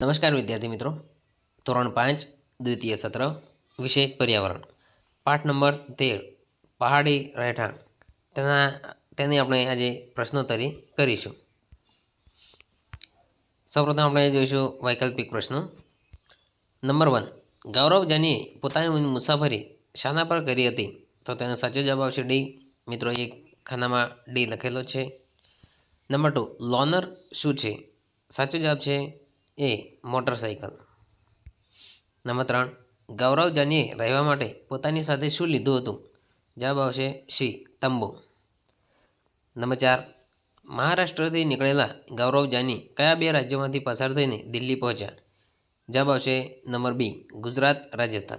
નમસ્કાર વિદ્યાર્થી મિત્રો. ધોરણ પાંચ, દ્વિતીય સત્ર, વિષય પર્યાવરણ. પાઠ નંબર તેર, પહાડી રહેઠાણ. તેના, તેની આપણે આજે પ્રશ્નોત્તરી કરીશું. સૌપ્રથમ આપણે જોઈશું વૈકલ્પિક પ્રશ્નો. નંબર વન ગૌરવ જાનીએ પોતાની મુસાફરી શાના પર કરી હતી? તો તેનો સાચો જવાબ આવશે ડી. મિત્રો, એક ખાનામાં ડી લખેલો છે. નંબર ટુ, લોનર શું છે? સાચો જવાબ છે એ મોટરસાઇકલ. નંબર ત્રણ ગૌરવ જાનીએ રહેવા માટે પોતાની સાથે શું લીધું હતું? જવાબ આવશે સી તંબુ. નંબર ચાર, મહારાષ્ટ્રથી નીકળેલા ગૌરવ જાની કયા બે રાજ્યોમાંથી પસાર થઈને દિલ્હી પહોંચ્યા? જવાબ આવશે number B, Gujarat, Rajasthan.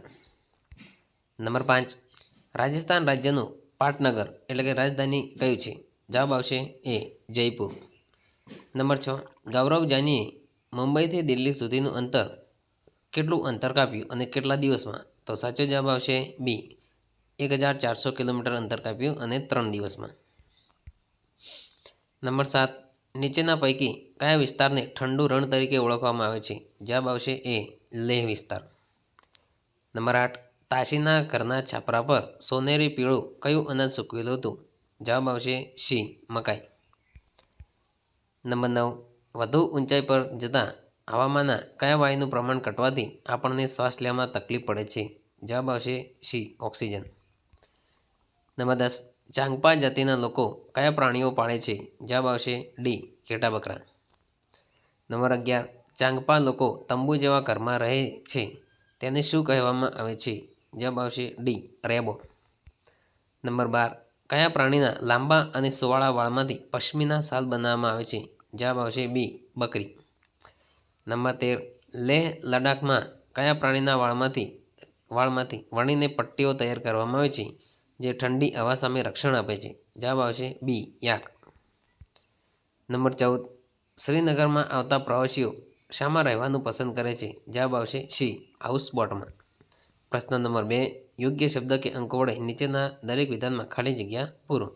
Number પાંચ, રાજસ્થાન રાજ્યનું પાટનગર એટલે કે રાજધાની કયું છે? જવાબ આવશે એ, જયપુર. નંબર છ ગૌરવ જાનીએ મુંબઈથી દિલ્હી સુધીનું અંતર કેટલું અંતર કાપ્યું અને કેટલા દિવસમાં? તો સાચો જવાબ આવશે બી, એક હજાર ચારસો કિલોમીટર અંતર કાપ્યું અને ત્રણ દિવસમાં. નંબર સાત, નીચેના પૈકી કયા વિસ્તારને ઠંડુ રણ તરીકે ઓળખવામાં આવે છે? જવાબ આવશે એ, લેહ વિસ્તાર. નંબર આઠ, તાશીના ઘરના છાપરા પર સોનેરી પીળું કયું અનાજ સૂકવેલું હતું? જવાબ આવશે સી, મકાઈ. નંબર નવ વધુ ઊંચાઈ પર જતાં હવામાનના કયા વાયુનું પ્રમાણ ઘટવાથી આપણને શ્વાસ લેવામાં તકલીફ પડે છે? જવાબ આવશે સી, ઓક્સિજન. નંબર દસ, ચાંગપા જાતિના લોકો કયા પ્રાણીઓ પાળે છે? જવાબ આવશે ડી, ઘેટા બકરા. નંબર અગિયાર, ચાંગપા લોકો તંબુ જેવા ઘરમાં રહે છે, તેને શું કહેવામાં આવે છે? જવાબ આવશે ડી, રેબો. નંબર બાર, કયા પ્રાણીના લાંબા અને સુવાળા વાળમાંથી પશ્મિના શાલ બનાવવામાં આવે છે? જવાબ આવશે બી, બકરી. નંબર તેર, લેહ લડાખમાં કયા પ્રાણીના વાળમાંથી વાળમાંથી વણીને પટ્ટીઓ તૈયાર કરવામાં આવે છે, જે ઠંડી હવા સામે રક્ષણ આપે છે? જવાબ આવશે બી, યાક. નંબર ચૌદ, શ્રીનગરમાં આવતા પ્રવાસીઓ શામાં રહેવાનું પસંદ કરે છે? જવાબ આવશે સી, હાઉસબોટમાં. પ્રશ્ન નંબર બે, યોગ્ય શબ્દ કે અંક વડે નીચેના દરેક વિધાનમાં ખાલી જગ્યા પૂરો.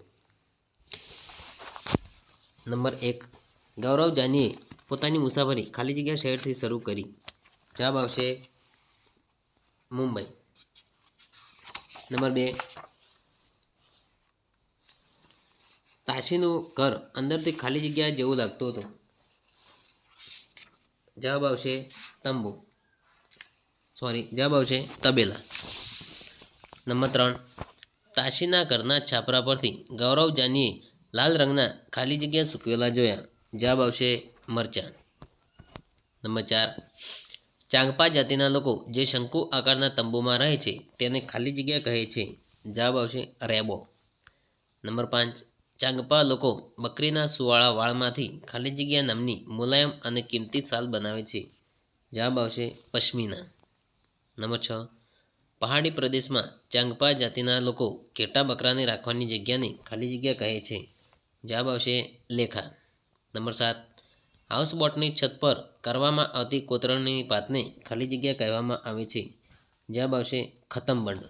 નંબર એક ગૌરવ જાનીએ પોતાની મુસાફરી ખાલી જગ્યા શહેરથી શરૂ કરી. જવાબ આવશે મુંબઈ. નંબર બે. તાશીનું ઘર અંદરથી ખાલી જગ્યા જેવું લાગતું હતું. જવાબ આવશે તંબુ. સોરી જવાબ આવશે તબેલા. નંબર ત્રણ. તાશીના ઘરના છાપરા પરથી ગૌરવ જાનીએ લાલ રંગના ખાલી જગ્યા સૂકવેલા જોયા. જવાબ આવશે મરચાં. નંબર ચાર. ચાંગપા જાતિના લોકો જે શંકુ આકારના તંબુમાં રહે છે, તેને ખાલી જગ્યા કહે છે. જવાબ આવશે રેબો. નંબર પાંચ. ચાંગપા લોકો બકરીના સુવાળા વાળમાંથી ખાલી જગ્યા નામની મુલાયમ અને કિંમતી શાલ બનાવે છે. જવાબ આવશે પશ્મિના. નંબર છ. પહાડી પ્રદેશમાં ચાંગપા જાતિના લોકો ઘેટા બકરાને રાખવાની જગ્યાને ખાલી જગ્યા કહે છે. જવાબ આવશે લેખા. નંબર સાત. હાઉસબોટની છત પર કરવામાં આવતી કોતરણની પાતને ખાલી જગ્યા કહેવામાં આવે છે. જવાબ આવશે ખતમબંધ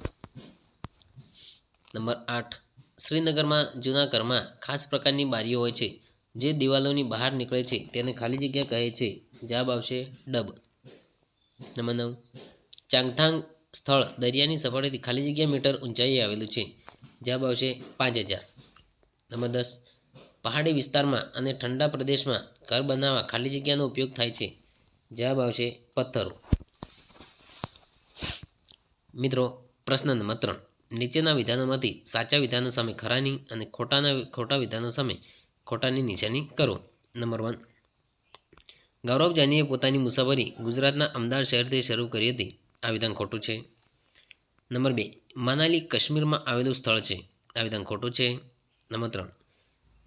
નંબર આઠ. શ્રીનગરમાં જૂના ઘરમાં ખાસ પ્રકારની બારીઓ હોય છે. જે દિવાલોની બહાર નીકળે છે, તેને ખાલી જગ્યા કહે છે. જવાબ આવશે ડબ. નંબર નવ. ચાંગથાંગ સ્થળ દરિયાની સપાટીથી ખાલી જગ્યા મીટર ઊંચાઈએ આવેલું છે. જવાબ આવશે પાંચ હજાર. નંબર દસ. પહાડી વિસ્તારમાં અને ઠંડા પ્રદેશમાં ઘર બનાવવા ખાલી જગ્યાનો ઉપયોગ થાય છે. જવાબ આવશે પથ્થરો. મિત્રો, પ્રશ્ન નંબર ત્રણ. નીચેના વિધાનોમાંથી સાચા વિધાનો સામે ખરાની અને ખોટાના ખોટા વિધાનો સામે ખોટાની નિશાની કરો. Number one. ગૌરવ જાનીએ પોતાની મુસાફરી ગુજરાતના અમદાવાદ શહેરથી શરૂ કરી હતી. આ વિધાન ખોટું છે. નંબર બે. મનાલી, કાશ્મીરમાં આવેલું સ્થળ છે. આ વિધાન ખોટું છે. નંબર ત્રણ.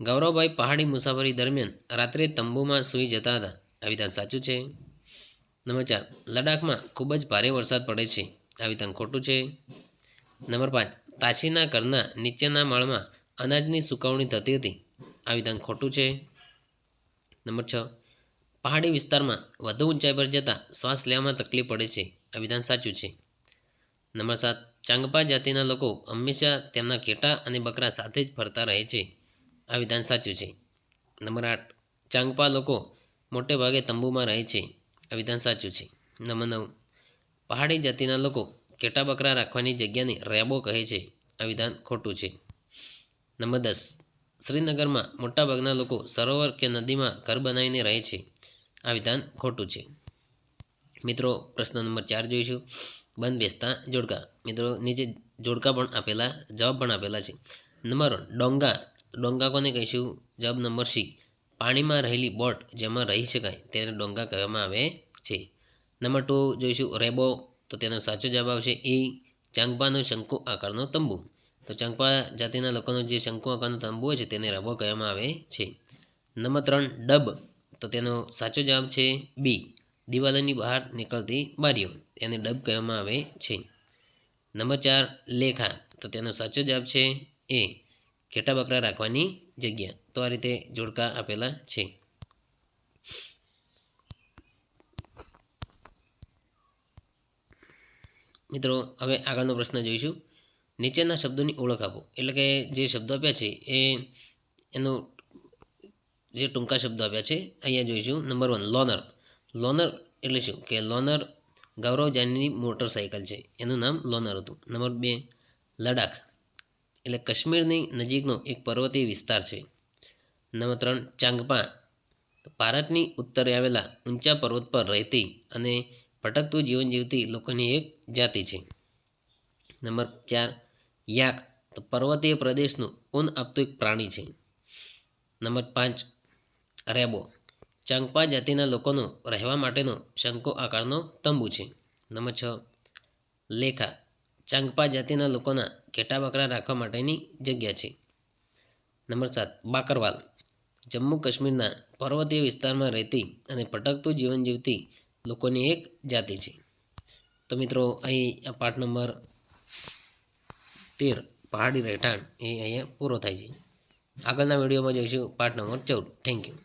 ગૌરવભાઈ પહાડી મુસાફરી દરમિયાન રાત્રે તંબુમાં સૂઈ જતા હતા. આ વિધાન સાચું છે? નંબર ચાર લડાખમાં ખૂબ જ ભારે વરસાદ પડે છે. આ વિધાન ખોટું છે? નંબર પાંચ તાશીના ઘરના નીચેના માળમાં અનાજની સુકવણી થતી હતી. આ વિધાન ખોટું છે? નંબર છ, પહાડી વિસ્તારમાં વધુ ઊંચાઈ પર જતાં શ્વાસ લેવામાં તકલીફ પડે છે. આ વિધાન સાચું છે. નંબર સાત, ચાંગપા જાતિના લોકો હંમેશા તેમના ઘેટા અને બકરા સાથે જ ફરતા રહે છે. આ વિધાન સાચું છે. નંબર આઠ. ચાંગપા લોકો મોટે ભાગે તંબુમાં રહે છે. આ વિધાન સાચું છે. નંબર નવ. પહાડી જાતિના લોકો કેટા બકરા રાખવાની જગ્યાને રેબો કહે છે. આ વિધાન ખોટું છે. નંબર દસ. શ્રીનગરમાં મોટાભાગના લોકો સરોવર કે નદીમાં ઘર બનાવીને રહે છે. આ વિધાન ખોટું છે. મિત્રો, પ્રશ્ન નંબર ચાર જોઈશું. બંધ બેસતા જોડકા. મિત્રો, નીચે જોડકા પણ આપેલા, જવાબ પણ આપેલા છે. નંબર વન ડોંગા ડોંગા કોને કહીશું જવાબ નંબર સી. પાણીમાં રહેલી બોટ જેમાં રહી શકાય તેને ડોંગા કહેવામાં આવે છે. નંબર ટુ જોઈશું, રેબો. તો તેનો સાચો જવાબ આવશે એ, ચાંગપાનો શંકુ આકારનો તંબુ. તો ચાંગપા જાતિના લોકોનો જે શંકુ આકારનો તંબુ હોય છે તેને રેબો કહેવામાં આવે છે. નંબર ત્રણ, ડબ. તો તેનો સાચો જવાબ છે બી. દિવાલોની બહાર નીકળતી બારીઓ, તેને ડબ કહેવામાં આવે છે. નંબર ચાર, લેખા. તો તેનો સાચો જવાબ છે એ. ઘેટા બકરા રાખવાની જગ્યા. તો આ રીતે જોડકા આપેલા છે. મિત્રો, હવે આગળનો પ્રશ્ન જોઈશું. નીચેના શબ્દોની ઓળખ આપો. એટલે કે જે શબ્દો આપ્યા છે, એ એનો જે ટૂંકા શબ્દો આપ્યા છે, અહીંયા જોઈશું. Number one, લોનર. લોનર એટલે શું? કે લોનર ગૌરવ જાનીની મોટરસાઇકલ છે. એનું નામ લોનર હતું. નંબર બે, લડાખ. એટલે કાશ્મીરની નજીકનો એક પર્વતીય વિસ્તાર છે. નંબર ત્રણ, ચાંગપા. ભારતની ઉત્તરે આવેલા ઊંચા પર્વત પર રહેતી અને ભટકતું જીવન જીવતી લોકોની એક જાતિ છે. નંબર ચાર, યાક. તો પર્વતીય પ્રદેશનું ઊન આપતું એક પ્રાણી છે. નંબર પાંચ, રેબો. ચાંગપા જાતિના લોકોનો રહેવા માટેનો શંકો આકારનો તંબુ છે. નંબર છ, લેખા. ચાંગપા જાતિના લોકોના ઘેટા બકરા રાખવા માટેની જગ્યા છે. નંબર સાત, બાકરવાલ. જમ્મુ કાશ્મીરના પર્વતીય વિસ્તારમાં રહેતી અને ભટકતું જીવન જીવતી લોકોની એક જાતિ છે. તો મિત્રો, અહીં આ પાઠ નંબર તેર, પહાડી રહેઠાણ એ અહીંયા પૂરો થાય છે. આગળના વિડીયોમાં જોઈશું પાઠ નંબર ચૌદ. Thank you